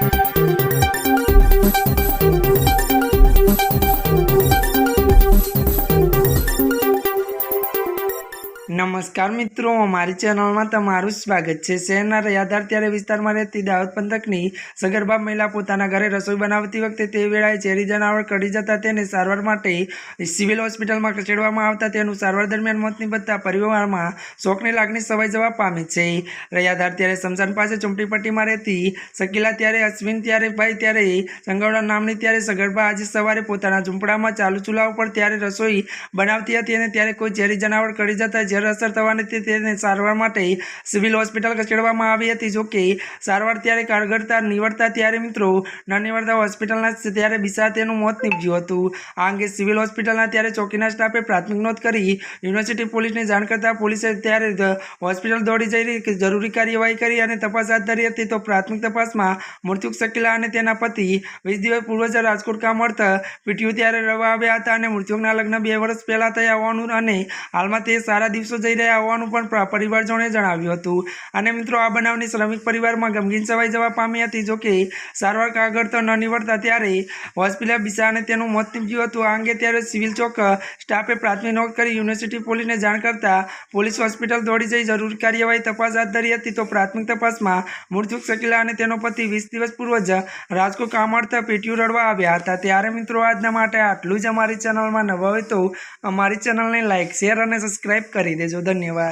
Thank you. નમસ્કાર મિત્રો, અમારી ચેનલમાં તમારું સ્વાગત છે. શહેરના રયાધાર ત્યારે વિસ્તારમાં રહેતી દાહોદ પંથકની સગર્ભા મહિલા પોતાના ઘરે રસોઈ બનાવતી વખતે તે વેળાએ ઝેરી જનાવર કડી જતા તેને સારવાર માટે સિવિલ હોસ્પિટલમાં ખસેડવામાં આવતા તેનું સારવાર દરમિયાન મોત નિપજતા પરિવારમાં શોકની લાગણી સવાઈ જવા પામી છે. રયાદાર ત્યારે સમસાન પાસે ચૂંટણીપટ્ટીમાં રહેતી શકીલા ત્યારે, અશ્વિન ત્યારે, ભાઈ ત્યારે, સંગવડા નામની ત્યારે સગર્ભા આજે સવારે પોતાના ઝૂંપડામાં ચાલુ ચૂલા ઉપર ત્યારે રસોઈ બનાવતી હતી અને ત્યારે કોઈ ઝેરી જનાવર કડી જતા ઝેર અસર થવાની તેને સારવાર માટે સિવિલ હોસ્પિટલ ખસેડવામાં આવી હતી. જોકે સારવાર ત્યારે કારગરતા નિવડતા ત્યારે મિત્રો ન નિવડતા હોસ્પિટલના ત્યારે બિસા તેનું મોત નીપજ્યું હતું. આ અંગે સિવિલ હોસ્પિટલના ત્યારે ચોકીના સ્ટાફે પ્રાથમિક નોંધ કરી યુનિવર્સિટી પોલીસને જાણ કરતા પોલીસે ત્યારે હોસ્પિટલ દોડી જઈ જરૂરી કાર્યવાહી કરી અને તપાસ હાથ ધરી હતી. તો પ્રાથમિક તપાસમાં મૃત્યુક શકીલા અને તેના પતિ વીસ દિવસ પૂર્વ રાજકોટ કામ મળતા પીટીયુ ત્યારે રવા આવ્યા હતા અને મૃત્યુકના લગ્ન બે વર્ષ પહેલા થયા હોવાનું અને હાલમાં તે સારા દિવસો જઈ રહ્યા હોવાનું પણ પ્ર- પરિવારજનોએ જણાવ્યું હતું. અને મિત્રો, આ બનાવની શ્રમિક પરિવારમાં ગમગીન સવાઈ જવા પામી હતી. જો કે, સારવાર કાગળ તો ન નીવડતા ત્યારે હોસ્પિટલ બિસા અને તેનું મોત નીપજ્યું હતું. આ અંગે ત્યારે સિવિલ ચોક સ્ટાફે પ્રાથમિક નોંધ કરી યુનિવર્સિટી પોલીસને જાણ કરતા પોલીસ હોસ્પિટલ દોડી જઈ જરૂરી કાર્યવાહી તપાસ હાથ ધરી હતી. તો પ્રાથમિક તપાસમાં મૃત્યુક શકીલા અને તેનો પતિ વીસ દિવસ પૂર્વ જ રાજકોટ કામ મળતા પેટીયું રડવા આવ્યા હતા. ત્યારે મિત્રો, આજના માટે આટલું જ અમારી ચેનલમાં નવા હોય તો અમારી ચેનલને લાઇક શેર અને સબસ્ક્રાઈબ કરી દેજો ધન્યવાદ.